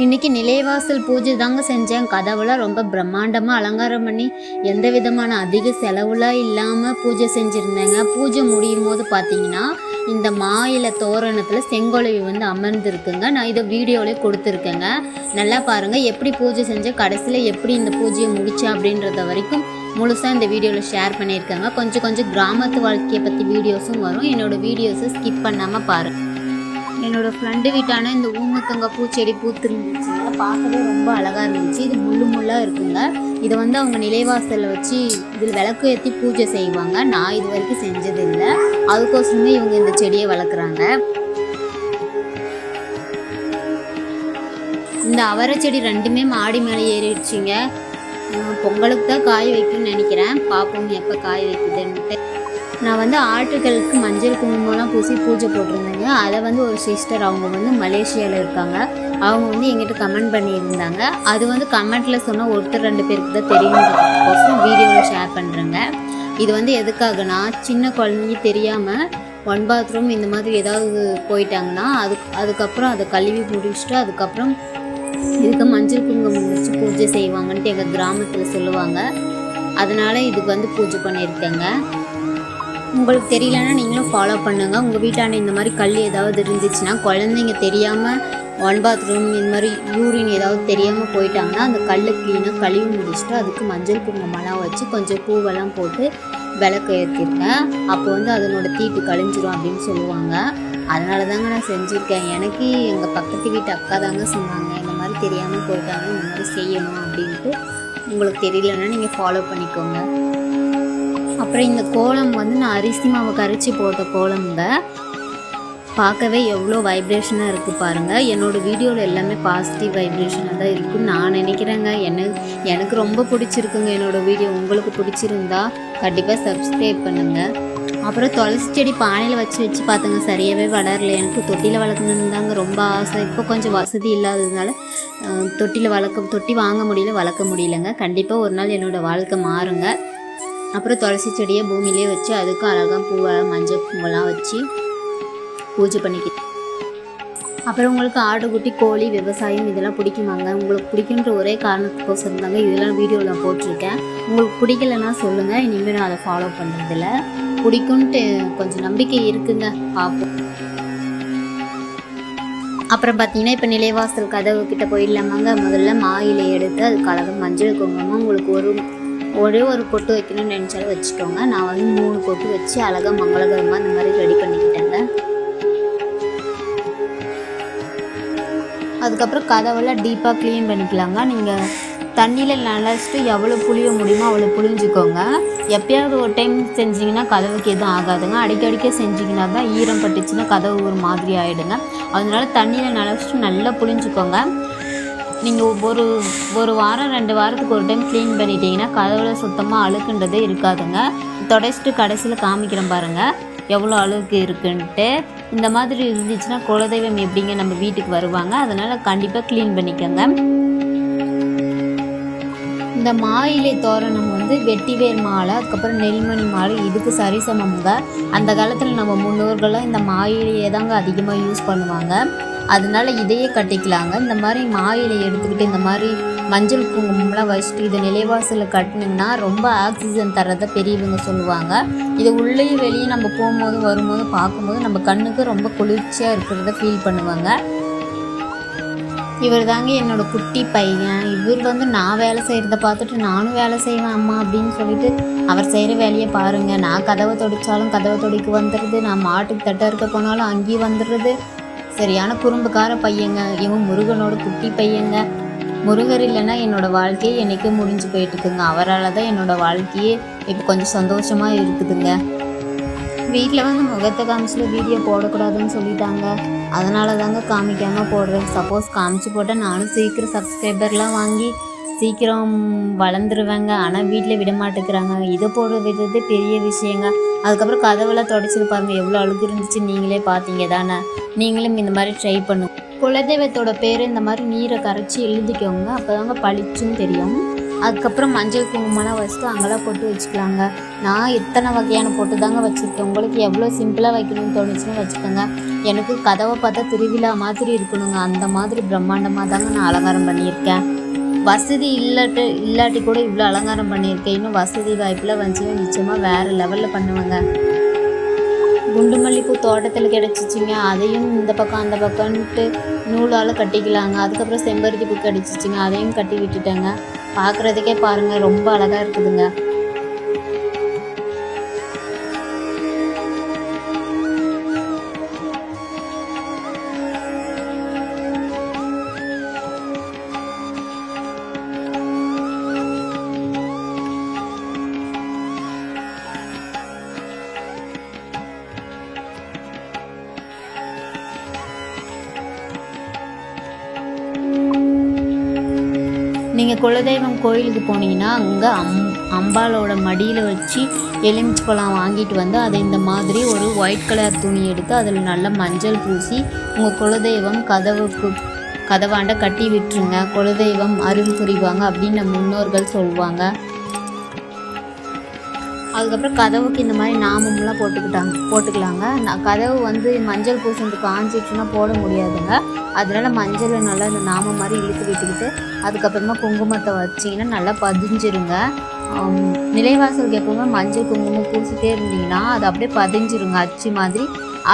இன்றைக்கி நிலைவாசல் பூஜை தாங்க செஞ்சேன். கதவுலாம் ரொம்ப பிரம்மாண்டமாக அலங்காரம் பண்ணி எந்த விதமான அதிக செலவுலாம் இல்லாமல் பூஜை செஞ்சுருந்தேங்க. பூஜை முடியும் போது பார்த்தீங்கன்னா இந்த மாயில தோரணத்தில் செங்கோலவி வந்து அமர்ந்திருக்குங்க. நான் இதை வீடியோவிலே கொடுத்துருக்கேங்க. நல்லா பாருங்கள் எப்படி பூஜை செஞ்சேன் கடைசியில் எப்படி இந்த பூஜையை முடித்தேன் அப்படின்றத வரைக்கும் முழுசாக இந்த வீடியோவில் ஷேர் பண்ணியிருக்காங்க. கொஞ்சம் கொஞ்சம் கிராமத்து வாழ்க்கையை பற்றி வீடியோஸும் வரும். என்னோடய வீடியோஸை ஸ்கிப் பண்ணாமல் பாருங்கள் என்னோட ஃப்ரெண்டு வீட்டான இந்த ஊமத்தங்க பூச்செடி பூத்துருந்துச்சுங்க பார்க்கவே ரொம்ப அழகாக இருந்துச்சு. இது முள்ளு முள்ளாக இருக்குங்க. இதை வந்து அவங்க நிலைவாசலில் வச்சு இதில் விளக்கு ஏற்றி பூஜை செய்வாங்க. நான் இது வரைக்கும் செஞ்சதில்லை. அதுக்கோசமே இவங்க இந்த செடியை வளர்க்குறாங்க. இந்த அவரை செடி ரெண்டுமே மாடி மேலே ஏறிடுச்சுங்க. பொங்கலுக்கு தான் காய் வைக்கும்னு நினைக்கிறேன். பார்ப்போம் எப்போ காய் வைக்குதுன்ட்டு. நான் வந்து ஆட்டுகளுக்கு மஞ்சள் குங்குமம்லாம் பூசி பூஜை போட்டிருந்தேங்க. அதை வந்து ஒரு சிஸ்டர் அவங்க வந்து மலேசியாவில் இருக்காங்க. அவங்க வந்து எங்கிட்ட கமெண்ட் பண்ணியிருந்தாங்க. அது வந்து கமெண்ட்டில் சொன்னால் ஒருத்தர் ரெண்டு பேருக்கு தான் தெரியுன்றதுக்கோசரம் வீடியோவில் ஷேர் பண்ணுறேங்க இது வந்து எதுக்காகனா சின்ன குழந்தைங்க தெரியாமல் ஒன் பாத்ரூம் இந்த மாதிரி ஏதாவது போயிட்டாங்கன்னா அதுக்கு அதுக்கப்புறம் அதை கழுவி முடிச்சுட்டு அதுக்கப்புறம் இதுக்கு மஞ்சள் குங்குமம் வச்சு பூஜை செய்வாங்கன்ட்டு எங்கள் கிராமத்தில் சொல்லுவாங்க. அதனால் இதுக்கு வந்து பூஜை பண்ணியிருக்கேங்க. உங்களுக்கு தெரியலன்னா நீங்களும் ஃபாலோ பண்ணுங்க. உங்கள் வீட்டாண்ட இந்த மாதிரி கல் ஏதாவது இருந்துச்சுன்னா குழந்தைங்க தெரியாமல் ஒன் பாத்ரூம் இந்த மாதிரி யூரின் ஏதாவது தெரியாமல் போயிட்டாங்கன்னா அந்த கல்லை க்ளீனாக கழுவி முடிச்சுட்டு அதுக்கு மஞ்சள் குங்குமம்லாம் வச்சு கொஞ்சம் பூவெல்லாம் போட்டு விளக்கு ஏற்றிருக்கேன் அப்போ வந்து அதனோட தீட்டு கழிஞ்சிரும் அப்படின்னு சொல்லுவாங்க. அதனால தாங்க நான் செஞ்சுருக்கேன். எனக்கு எங்கள் பக்கத்து வீட்டு அக்கா தாங்க சொன்னாங்க. இந்த மாதிரி தெரியாமல் போயிட்டாங்க இந்த மாதிரி செய்யணும் அப்படின்ட்டு. உங்களுக்கு தெரியலன்னா நீங்கள் ஃபாலோ பண்ணிக்கோங்க. அப்புறம் இந்த கோலம் வந்து நான் அரிசி மாவு கரைச்சி போட்ட கோலம்ங்க. பார்க்கவே எவ்வளோ வைப்ரேஷனாக இருக்குது பாருங்கள் என்னோடய வீடியோவில் எல்லாமே பாசிட்டிவ் வைப்ரேஷனாக தான் இருக்குன்னு நான் நினைக்கிறேங்க. என்ன எனக்கு ரொம்ப பிடிச்சிருக்குங்க என்னோடய வீடியோ. உங்களுக்கு பிடிச்சிருந்தா கண்டிப்பாக சப்ஸ்கிரைப் பண்ணுங்கள் அப்புறம் துளசி செடி பானையில் வச்சு வச்சு பார்த்தங்க. சரியாகவே வளரல எனக்கு தொட்டியில் வளர்க்கணுன்னு தாங்க ரொம்ப ஆசை. இப்போ கொஞ்சம் வசதி இல்லாததுனால தொட்டியில் வளர்க்க தொட்டி வாங்க முடியல வளர்க்க முடியலங்க. கண்டிப்பாக ஒரு நாள் என்னோடய வாழ்க்கை மாறுங்க. அப்புறம் துளசி செடியை பூமியிலே வச்சு அதுக்கும் அழகாக பூவை மஞ்சள் பூவெல்லாம் வச்சு பூஜை பண்ணிக்கிட்டேன் அப்புறம் உங்களுக்கு ஆடு குட்டி கோழி விவசாயம் இதெல்லாம் பிடிக்குமாங்க? உங்களுக்கு பிடிக்குன்ற ஒரே காரணத்துக்கோசம் தாங்க இதெல்லாம் வீடியோவில் போட்டிருக்கேன். உங்களுக்கு பிடிக்கலன்னா சொல்லுங்கள் இனிமேல் நான் அதை ஃபாலோ பண்ணுறதில்ல பிடிக்குன்ட்டு கொஞ்சம் நம்பிக்கை இருக்குங்க. பார்ப்போம். அப்புறம் பார்த்தீங்கன்னா இப்போ நிலைவாசல் கதவு கிட்ட போயிடலாமாங்க. முதல்ல மாயிலை எடுத்து அதுக்கு அழகாக மஞ்சள் குங்குமம் உங்களுக்கு ஒரு ஒரே ஒரு பொட்டு வைக்கணும்னு நினச்சாலும் வச்சுக்கோங்க. நான் வந்து மூணு பொட்டு வச்சு அழகாக மங்களகரமாக இந்த மாதிரி ரெடி பண்ணிக்கிட்டேங்க. அதுக்கப்புறம் கதவெல்லாம் டீப்பாக க்ளீன் பண்ணிக்கலாங்க. நீங்கள் தண்ணியில் நினச்சிட்டு எவ்வளோ புளிய முடியுமோ அவ்வளோ புளிஞ்சுக்கோங்க. எப்பயாவது ஒரு டைம் செஞ்சிங்கன்னா கதவுக்கு எதுவும் ஆகாதுங்க. அடிக்கடிக்க செஞ்சிங்கன்னா தான் ஈரம் பட்டுச்சுன்னா கதவு ஒரு மாதிரி ஆகிடுங்க அதனால தண்ணியில் நினச்சிட்டு நல்லா புளிஞ்சுக்கோங்க. நீங்கள் ஒரு ஒரு வாரம் ரெண்டு வாரத்துக்கு ஒரு டைம் க்ளீன் பண்ணிட்டீங்கன்னா கதவுல சுத்தமாக அழுக்குன்றதே இருக்காதுங்க. தொடச்சிட்டு கடைசியில் காமிக்கிறேன் பாருங்கள் எவ்வளோ அழுக்கு இருக்குன்ட்டு. இந்த மாதிரி இருந்துச்சுன்னா குலதெய்வம் எப்படிங்க நம்ம வீட்டுக்கு வருவாங்க? அதனால் கண்டிப்பாக க்ளீன் பண்ணிக்கோங்க. இந்த மாயிலை தோரணம் வந்து வெட்டிவேர் மாலை அதுக்கப்புறம் நெல்மணி மாலை இதுக்கு சரிசமம்ங்க. அந்த காலத்தில் நம்ம முன்னோர்கள்லாம் இந்த மாயிலையே தாங்க அதிகமாக யூஸ் பண்ணுவாங்க. அதனால இதையே கட்டிக்கலாங்க. இந்த மாதிரி மாயிலை எடுத்துக்கிட்டு இந்த மாதிரி மஞ்சள் குங்குமம்லாம் வச்சுட்டு இதை நிலைவாசலில் கட்டினீங்கன்னா ரொம்ப ஆக்சிஜன் தரதை பெரியவங்க சொல்லுவாங்க. இது உள்ளேயும் வெளியே நம்ம போகும்போது வரும்போது பார்க்கும்போது நம்ம கண்ணுக்கு ரொம்ப குளிர்ச்சியாக இருக்கிறத ஃபீல் பண்ணுவாங்க. இவர் தாங்க என்னோட குட்டி பையன். இவர் வந்து நான் வேலை செய்கிறத பார்த்துட்டு நானும் வேலை செய்வேன் அம்மா அப்படின்னு சொல்லிட்டு அவர் செய்கிற வேலையை பாருங்கள் நான் கதவை தொடிச்சாலும் கதவை தொடிக்க வந்துடுது நான் மாட்டுக்கு தட்ட இருக்க போனாலும் அங்கேயும் வந்துடுறது. சரியான குறும்புக்கார பையங்க இவன் முருகனோட குட்டி பையங்க. முருகர் இல்லைன்னா என்னோட வாழ்க்கையே என்னைக்கே முடிஞ்சு போயிட்டு இருக்குங்க அவரால் தான் என்னோட வாழ்க்கையே இப்போ கொஞ்சம் சந்தோஷமாக இருக்குதுங்க. வீட்டில் வந்து முகத்தை காமிச்சிட்டு வீடியோ போடக்கூடாதுன்னு சொல்லிட்டாங்க. அதனால தாங்க காமிக்காமல் போடுறேன். சப்போஸ் காமிச்சு போட்டால் நானும் சீக்கிரம் சப்ஸ்கிரைபர்லாம் வாங்கி சீக்கிரம் வளர்ந்துருவேங்க. ஆனால் வீட்டில் விட மாட்டேங்கிறாங்க. இதை போட விடுறது பெரிய விஷயங்க. அதுக்கப்புறம் கதவெல்லாம் தொடச்சது பாருங்கள் எவ்வளோ அழுகு இருந்துச்சு. நீங்களே பார்த்தீங்க தானே. நீங்களும் இந்த மாதிரி ட்ரை பண்ணுங்க. குலதெய்வத்தோட பேர் இந்த மாதிரி நீரை கரைச்சி எழுதிக்கோங்க. அப்போ தாங்க பளிச்சுன்னு தெரியும். அதுக்கப்புறம் மஞ்சள் குங்குமம்லாம் வச்சுட்டு அங்கெல்லாம் போட்டு வச்சுக்கலாங்க. நான் இத்தனை வகையான போட்டு தாங்க வச்சுருக்கேன். உங்களுக்கு எவ்வளோ சிம்பிளாக வைக்கணும்னு தோணுச்சுன்னு வச்சுக்கோங்க. எனக்கு கதவை பார்த்தா திருவிழா மாதிரி இருக்கணுங்க. அந்த மாதிரி பிரம்மாண்டமாக தாங்க நான் அலங்காரம் பண்ணியிருக்கேன். வசதி இல்லாட்டு இல்லாட்டி கூட இவ்வளோ அலங்காரம் பண்ணியிருக்கேன். இன்னும் வசதி வாய்ப்பில் வந்துச்சுன்னா நிச்சயமாக வேறு லெவலில் பண்ணுவேங்க. குண்டு மல்லிப்பூ தோட்டத்தில் கிடச்சிச்சிங்க. அதையும் இந்த பக்கம் அந்த பக்கம்ட்டு நூலால் கட்டிக்கலாங்க. அதுக்கப்புறம் செம்பருத்தி பூ கிடச்சிச்சிங்க. அதையும் கட்டி விட்டுட்டேங்க. பார்க்குறதுக்கே பாருங்கள் ரொம்ப அழகாக இருக்குதுங்க. நீங்கள் குலதெய்வம் கோயிலுக்கு போனீங்கன்னா அங்கே அம் அம்பாலோட மடியில் வச்சு எலுமிச்சு பழம் வாங்கிட்டு வந்து அதை இந்த மாதிரி ஒரு ஒயிட் கலர் துணி எடுத்து அதில் நல்லா மஞ்சள் பூசி உங்கள் குலதெய்வம் கதவுக்கு கதவாண்ட கட்டி விட்டுருங்க. குலதெய்வம் அருள் புரிவாங்க அப்படின்னு நம்ம முன்னோர்கள் சொல்லுவாங்க அதுக்கப்புறம் கதவுக்கு இந்த மாதிரி நாமம்லாம் போட்டுக்கிட்டாங்க போட்டுக்கலாங்க. நான் கதவு வந்து மஞ்சள் பூசணுக்கு காஞ்சிச்சுன்னா போட முடியாதுங்க. அதனால மஞ்சளை நல்லா இந்த நாம மாதிரி இழுத்து விட்டுக்கிட்டு அதுக்கப்புறமா குங்குமத்தை வச்சிங்கன்னா நல்லா பதிஞ்சிருங்க. நிலைவாசலுக்கு எப்பவுமே மஞ்சள் குங்குமம் பூசிட்டே இருந்தீங்கன்னா அது அப்படியே பதிஞ்சிருங்க. அச்சு மாதிரி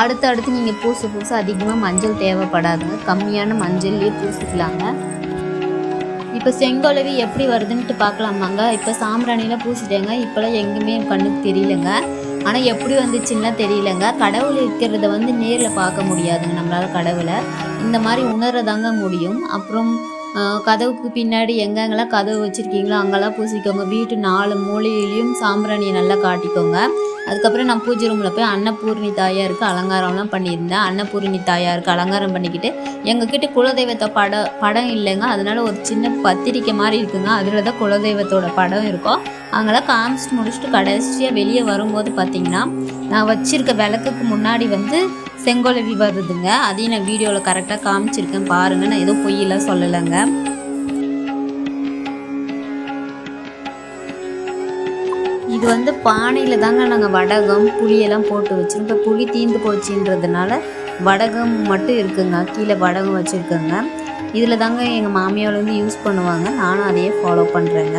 அடுத்து அடுத்து நீங்கள் பூச பூச அதிகமாக மஞ்சள் தேவைப்படாதுங்க. கம்மியான மஞ்சள்லேயே பூசிக்கலாங்க. இப்போ செங்கோலவி எப்படி வருதுன்ட்டு பார்க்கலாமாங்க. இப்போ சாம்பிராணியெலாம் பூசிட்டேங்க. இப்போலாம் எங்கேயுமே கண்ணுக்கு தெரியலங்க. ஆனால் எப்படி வந்துச்சுன்னா தெரியலங்க. கடவுள் இருக்கிறத வந்து நேரில் பார்க்க முடியாதுங்க நம்மளால் கடவுளை. இந்த மாதிரி உணரதாங்க முடியும். அப்புறம் கதவுக்கு பின்னாடி எங்கெங்கெல்லாம் கதவு வச்சுருக்கீங்களோ அங்கெல்லாம் பூசிக்கோங்க. வீட்டு நாலு மூலையிலையும் சாம்பிராணியை நல்லா காட்டிக்கோங்க. அதுக்கப்புறம் நான் பூஜை ரூமில் போய் அன்னபூர்ணி தாயாருக்கு அலங்காரம்லாம் பண்ணியிருந்தேன். அன்னபூர்ணி தாயாருக்கு அலங்காரம் பண்ணிக்கிட்டு எங்ககிட்ட குலதெய்வத்தை படம் படம் இல்லைங்க. அதனால ஒரு சின்ன பத்திரிக்கை மாதிரி இருக்குங்க. அதில் தான் குலதெய்வத்தோட படம் இருக்கும். அங்கெல்லாம் காமிச்சிட்டு முடிச்சுட்டு கடைசியாக வெளியே வரும்போது பார்த்தீங்கன்னா நான் வச்சுருக்க விளக்குக்கு முன்னாடி வந்து செங்கோலவி வருதுங்க அதையும் நான் வீடியோவில் கரெக்டாக காமிச்சிருக்கேன். பாருங்கள் நான் எதுவும் பொய்யெல்லாம் சொல்லலைங்க. இது வந்து பானையில் தாங்க நாங்கள் வடகம் புளியெல்லாம் போட்டு வச்சிருக்கோம். இப்போ புளி தீந்து போச்சுன்றதுனால வடகம் மட்டும் இருக்குங்க. கீழே வடகம் வச்சுருக்கோங்க. இதில் தாங்க எங்கள் மாமியார் வந்து யூஸ் பண்ணுவாங்க. நானும் அதையே ஃபாலோ பண்ணுறேங்க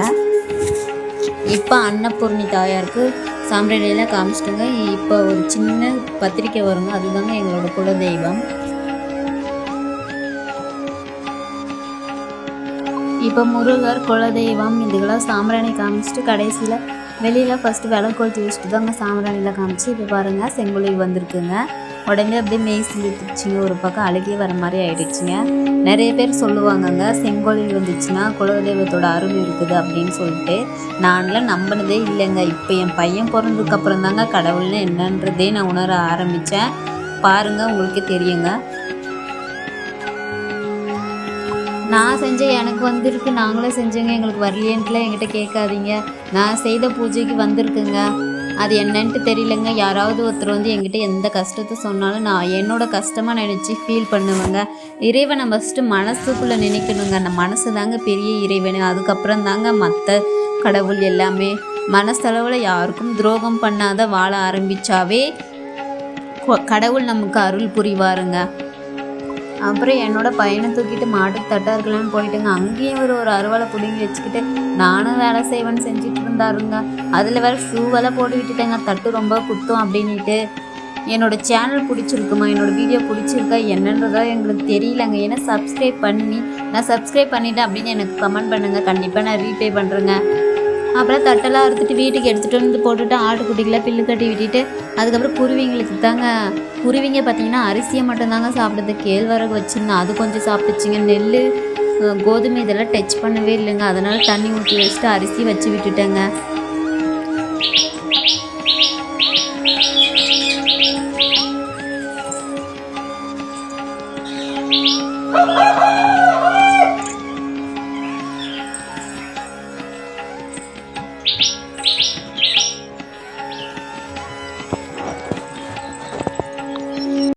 இப்போ அன்னபூர்ணி தாயாருக்கு சாம்பிராணியெல்லாம் காமிச்சிட்டுங்க. இப்போ ஒரு சின்ன பத்திரிக்கை வருங்க. அதுதாங்க எங்களோட குலதெய்வம். இப்போ முருகர் குலதெய்வம் இதுக்கெல்லாம் சாம்பிராணி காமிச்சிட்டு கடைசியில் வெளியில் ஃபஸ்ட்டு விளக்கு வச்சுட்டு தாங்க சாம்பிராணியில் காமிச்சு இப்போ பாருங்கள் செங்குழி வந்திருக்குங்க. உடனே அப்படியே மெய் சிலித்துச்சுங்க ஒரு பக்கம் அழுகே வர மாதிரி ஆயிடுச்சுங்க. நிறைய பேர் சொல்லுவாங்கங்க செங்கோழி வந்துச்சுன்னா குலதெய்வத்தோட அருள் இருக்குது அப்படின்னு சொல்லிட்டு. நான்லாம் நம்பினதே இல்லைங்க. இப்போ என் பையன் பிறந்ததுக்கப்புறம் தாங்க கடவுள்னு என்னன்றதே நான் உணர ஆரம்பித்தேன் பாருங்கள் உங்களுக்கே தெரியுங்க. நான் செஞ்ச எனக்கு வந்திருக்கு. நாங்களே செஞ்சோங்க. எங்களுக்கு வரலையன்ட்டுலாம் என்கிட்ட கேட்காதீங்க. நான் செய்த பூஜைக்கு வந்திருக்குங்க. அது என்னன்ட்டு தெரியலங்க. யாராவது ஒருத்தர் வந்து என்கிட்ட எந்த கஷ்டத்தை சொன்னாலும் நான் என்னோட கஷ்டமாக நினச்சி ஃபீல் பண்ணுவேங்க. இறைவனை ஃபஸ்ட்டு மனசுக்குள்ளே நினைக்கணுங்க. அந்த மனசு தாங்க பெரிய இறைவன். அதுக்கப்புறம் தாங்க மற்ற கடவுள் எல்லாமே. மனசளவில் யாருக்கும் துரோகம் பண்ணாத வாழ ஆரம்பித்தாவே கடவுள் நமக்கு அருள் புரிவாருங்க. அப்புறம் என்னோட பையனை தூக்கிட்டு மாட்டுக்கு தட்டா இருக்கலாம்னு போயிட்டுங்க. அங்கேயும் ஒரு ஒரு அருவாளை பிடுங்கி வச்சுக்கிட்டு நானும் வேலை செய்வேன்னு செஞ்சுட்டு இருந்தாருங்க. அதில் வேற ஷூவெல்லாம் போட்டு விட்டுட்டேங்க. தட்டு ரொம்ப குத்தும் அப்படின்ட்டு என்னோட சேனல் பிடிச்சிருக்குமா? என்னோட வீடியோ பிடிச்சிருக்கா? என்னன்றதா எங்களுக்கு தெரியலங்க. ஏன்னா சப்ஸ்கிரைப் பண்ணி நான் சப்ஸ்கிரைப் பண்ணிட்டேன் அப்படின்னு எனக்கு கமெண்ட் பண்ணுங்கள் கண்டிப்பாக நான் ரீபே பண்ணுறேங்க அப்புறம் தட்டெல்லாம் அறுத்துட்டு வீட்டுக்கு எடுத்துகிட்டு வந்து போட்டுட்டு ஆட்டுக்குட்டிக்கெலாம் பில்லு கட்டி விட்டுட்டு அதுக்கப்புறம் குருவிங்களுக்கு தாங்க குருவிங்க பார்த்தீங்கன்னா அரிசியை மட்டும்தாங்க சாப்பிடுது. கேழ்வரகு வச்சுருந்தேன் அது கொஞ்சம் சாப்பிட்டுச்சுங்க. நெல் கோதுமை இதெல்லாம் டச் பண்ணவே இல்லைங்க. அதனால் தண்ணி ஊற்றி வச்சுட்டு அரிசி வச்சு விட்டுட்டேங்க.